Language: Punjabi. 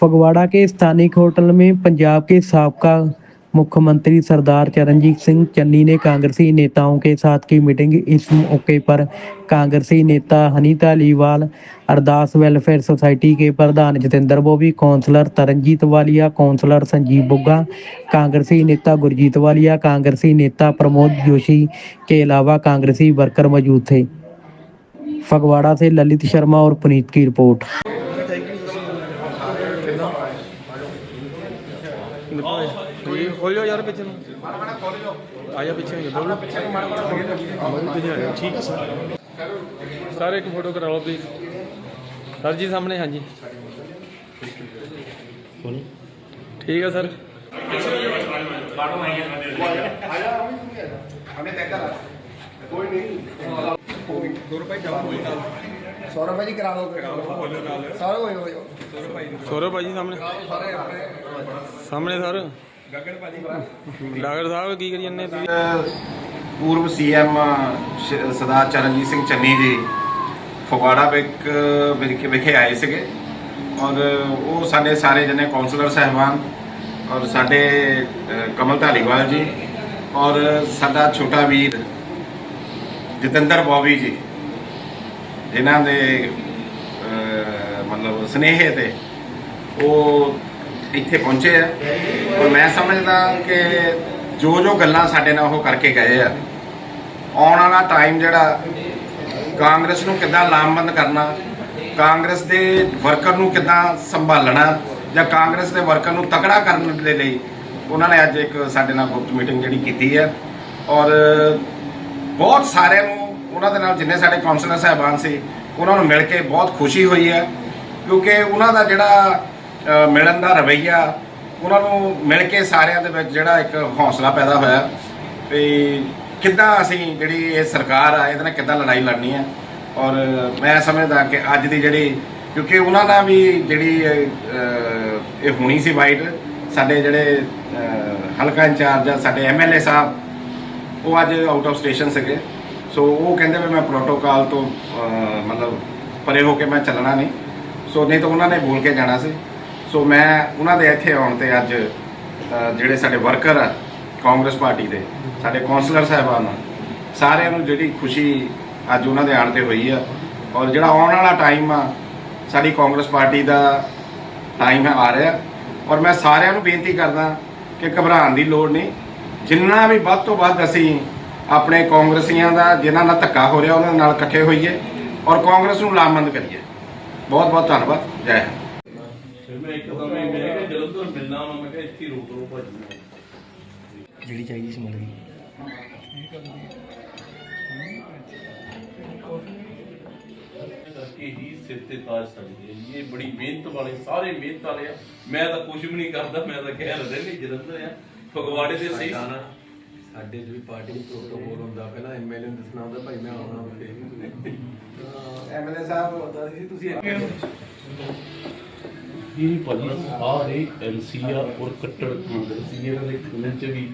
फगवाड़ा के स्थानिक होटल में पंजाब के साबका मुख्यमंत्री सरदार चरणजीत सिंह चन्नी ने कांग्रेसी नेताओं के साथ की मीटिंग इस मौके पर कांग्रेसी नेता हनीता लीवाल अरदास वेलफेयर सोसाइटी के प्रधान जतेंद्र बोबी काउंसलर तरनजीत वालिया काउंसलर संजीव बुग्गा कांग्रेसी नेता गुरजीत वालिया कांग्रेसी नेता प्रमोद जोशी के अलावा कांग्रेसी वर्कर मौजूद थे फगवाड़ा से ललित शर्मा और पुनीत की रिपोर्ट ਕੋਈ ਖੋਲ ਜਾਓ ਯਾਰ ਪਿੱਛੇ ਨੂੰ। ਆ ਜਾ ਪਿੱਛੇ ਹੋ ਜਾ ਪਿੱਛੇ ਪਿੱਛੇ ਆ ਜਾ ਠੀਕ ਹੈ ਸਰ। ਸਰ ਇੱਕ ਫੋਟੋ ਕਰਾ ਲਓ ਪਲੀਜ਼ ਸਰ ਜੀ ਸਾਹਮਣੇ ਹਾਂਜੀ। ਠੀਕ ਹੈ ਸਰ। ਸੌਰਵ ਭਾਜੀ ਕਰਾ ਲਓ ਸਾਰਾ ਹੋਏ ਹੋਏ। ਸੌਰਵ ਭਾਜੀ ਸਾਹਮਣੇ। ਸਾਹਮਣੇ ਸਰ। ਗਗਨ ਭਾਜੀ ਡਾਕਟਰ ਸਾਹਿਬ ਕੀ ਕਰੀ ਜਾਂਦੇ ਤੁਸੀਂ? ਪੂਰਵ ਸੀਐਮ ਸਰਦਾਰ ਚਰਨਜੀਤ ਸਿੰਘ ਚੰਨੀ ਜੀ ਫਗਵਾੜਾ ਵਿਕ ਵਿਖੇ ਵਿਖੇ ਆਏ ਸੀਗੇ। ਔਰ ਉਹ ਸਾਡੇ ਸਾਰੇ ਜਨੇ ਕਾਉਂਸਲਰ ਸਹਿਬਾਨ ਔਰ ਸਾਡੇ ਕਮਲ ਧਾਲੀਵਾਲ ਜੀ ਔਰ ਸਾਡਾ ਛੋਟਾ ਵੀਰ ਜਤਿੰਦਰ ਬੌਬੀ ਜੀ ਜਿਨ੍ਹਾਂ ਦੇ ਮਤਲਬ ਸਨੇਹ ਤੇ ਉਹ ਇੱਥੇ ਪਹੁੰਚੇ ਆ। ਔਰ ਮੈਂ ਸਮਝਦਾ ਕਿ ਜੋ ਜੋ ਗੱਲਾਂ ਸਾਡੇ ਨਾਲ ਉਹ ਕਰਕੇ ਗਏ ਆ। ਆਉਣ ਵਾਲਾ ਟਾਈਮ ਜਿਹੜਾ, ਕਾਂਗਰਸ ਨੂੰ ਕਿੱਦਾਂ ਲਾਮਬੰਦ ਕਰਨਾ, ਕਾਂਗਰਸ ਦੇ ਵਰਕਰ ਨੂੰ ਕਿੱਦਾਂ ਸੰਭਾਲਣਾ, ਜਾਂ ਕਾਂਗਰਸ ਦੇ ਵਰਕਰ ਨੂੰ ਤਕੜਾ ਕਰਨ ਦੇ ਲਈ ਉਹਨਾਂ ਨੇ ਅੱਜ ਇੱਕ ਸਾਡੇ ਨਾਲ ਗੁਪਤ ਮੀਟਿੰਗ ਜਿਹੜੀ ਕੀਤੀ ਹੈ ਔਰ ਬਹੁਤ ਸਾਰਿਆਂ ਨੂੰ ਉਹਨਾਂ ਦੇ ਨਾਲ ਜਿੰਨੇ ਸਾਡੇ ਕਾਉਂਸਲਰ ਸਾਹਿਬਾਨ ਸੀ, ਉਹਨਾਂ ਨੂੰ ਮਿਲ ਕੇ ਬਹੁਤ ਖੁਸ਼ੀ ਹੋਈ ਹੈ ਕਿਉਂਕਿ ਉਹਨਾਂ ਦਾ ਜਿਹੜਾ ਮਿਲਣ ਦਾ ਰਵੱਈਆ, ਉਹਨਾਂ ਨੂੰ ਮਿਲ ਕੇ ਸਾਰਿਆਂ ਦੇ ਵਿੱਚ ਜਿਹੜਾ ਇੱਕ ਹੌਸਲਾ ਪੈਦਾ ਹੋਇਆ ਵੀ ਕਿੱਦਾਂ ਅਸੀਂ ਜਿਹੜੀ ਇਹ ਸਰਕਾਰ ਆ, ਇਹਦੇ ਨਾਲ ਕਿੱਦਾਂ ਲੜਾਈ ਲੜਨੀ ਹੈ। ਔਰ ਮੈਂ ਸਮਝਦਾ ਕਿ ਅੱਜ ਦੀ ਜਿਹੜੀ, ਕਿਉਂਕਿ ਉਹਨਾਂ ਨਾਲ ਵੀ ਜਿਹੜੀ ਇਹ ਹੋਣੀ ਸੀ ਵਾਈਟ ਸਾਡੇ ਜਿਹੜੇ ਹਲਕਾ ਇੰਚਾਰਜ ਆ, ਸਾਡੇ ਐਮਐਲਏ ਸਾਹਿਬ, ਉਹ ਅੱਜ ਆਊਟ ਆਫ ਸਟੇਸ਼ਨ ਸੀਗੇ। ਸੋ ਉਹ ਕਹਿੰਦੇ ਵੀ ਮੈਂ ਪ੍ਰੋਟੋਕਾਲ ਤੋਂ ਮਤਲਬ ਪਰੇ ਹੋ ਕੇ ਮੈਂ ਚੱਲਣਾ ਨਹੀਂ। ਸੋ ਨਹੀਂ ਤਾਂ ਉਹਨਾਂ ਨੇ ਬੋਲ ਕੇ ਜਾਣਾ ਸੀ। ਸੋ ਮੈਂ ਉਹਨਾਂ ਦੇ ਇੱਥੇ ਆਉਣ ਤੇ ਅੱਜ ਜਿਹੜੇ ਸਾਡੇ ਵਰਕਰ ਆ, ਕਾਂਗਰਸ ਪਾਰਟੀ ਦੇ, ਸਾਡੇ ਕਾਉਂਸਲਰ ਸਾਹਿਬਾਨ ਸਾਰਿਆਂ ਨੂੰ ਜਿਹੜੀ ਖੁਸ਼ੀ ਅੱਜ ਉਹਨਾਂ ਦੇ ਆਉਣ ਤੇ ਹੋਈ ਆ। ਔਰ ਜਿਹੜਾ ਆਉਣ ਵਾਲਾ ਟਾਈਮ ਆ, ਸਾਡੀ ਕਾਂਗਰਸ ਪਾਰਟੀ ਦਾ ਟਾਈਮ ਹੈ ਆ ਰਿਹਾ। ਔਰ ਮੈਂ ਸਾਰਿਆਂ ਨੂੰ ਬੇਨਤੀ ਕਰਦਾ ਕਿ ਘਬਰਾਉਣ ਦੀ ਲੋੜ ਨਹੀਂ। ਜਿੰਨਾ ਵੀ ਵੱਧ ਤੋਂ ਵੱਧ ਅਸੀਂ ਆਪਣੇ ਕਾਂਗਰਸੀਆਂ ਦਾ, ਜਿਨ੍ਹਾਂ ਨਾਲ ਧੱਕਾ ਹੋ ਰਿਹਾ, ਉਹਨਾਂ ਨਾਲ ਇਕੱਠੇ ਹੋਈਏ। ਔਰ ਕਾਂਗਰਸ ਨੂੰ ਲਾਮਬੰਦ ਕਰੀਏ। ਬਹੁਤ ਬਹੁਤ ਧੰਨਵਾਦ। ਜੈ ਹਿੰਦ। ਫਿਰ ਮੈਂ ਇੱਕਦਮ ਹੀ ਮੈਂ ਕਿਹਾ ਜਲੰਧਰ ਮਿਲਣਾ ਉਹਨਾਂ ਮੈਂ ਕਿਹਾ ਇੱਥੇ ਹੀ ਰੋਕ ਲਓ ਭਾਜੀ ਜਿਹੜੀ ਚਾਹੀਦੀ ਸੀ ਮੈਨੂੰ ਕਰਕੇ ਹੀ ਸਿਰ ਤੇ ਤਾਜ ਸਕਦੇ ਆ ਇਹ ਬੜੀ ਮਿਹਨਤ ਵਾਲੇ ਸਾਰੇ ਮਿਹਨਤ ਵਾਲੇ ਆ। ਮੈਂ ਤਾਂ ਕੁਝ ਵੀ ਨਹੀਂ ਕਰਦਾ ਮੈਂ ਤਾਂ ਕਹਿ ਰਿਹਾ ਨਹੀਂ ਜਲੰਧਰ ਆ। ਫਗਵਾੜੇ ਦੇ ਸਹੀ ਸਾਡੇ ਚ ਵੀ ਪਾਰਟੀ ਨੂੰ ਪ੍ਰੋਟੋਕੋਲ ਹੁੰਦਾ। ਪਹਿਲਾਂ ਐਮਐਲਏ ਨੂੰ ਦੱਸਣਾ ਹੁੰਦਾ ਭਾਈ ਮੈਂ ਆਉਣਾ ਉੱਥੇ ਐਮਐਲਏ ਸਾਹਿਬ ਪਤਾ ਸੀ ਤੁਸੀਂ ਇਹ ਭਾਜੀ ਸਾਰੇ ਐਮਸੀ ਆ ਔਰ ਕੱਟੜ ਕਾਂਗਰਸੀ ਇਹਨਾਂ ਦੇ ਖੂਨ ਚ ਵੀ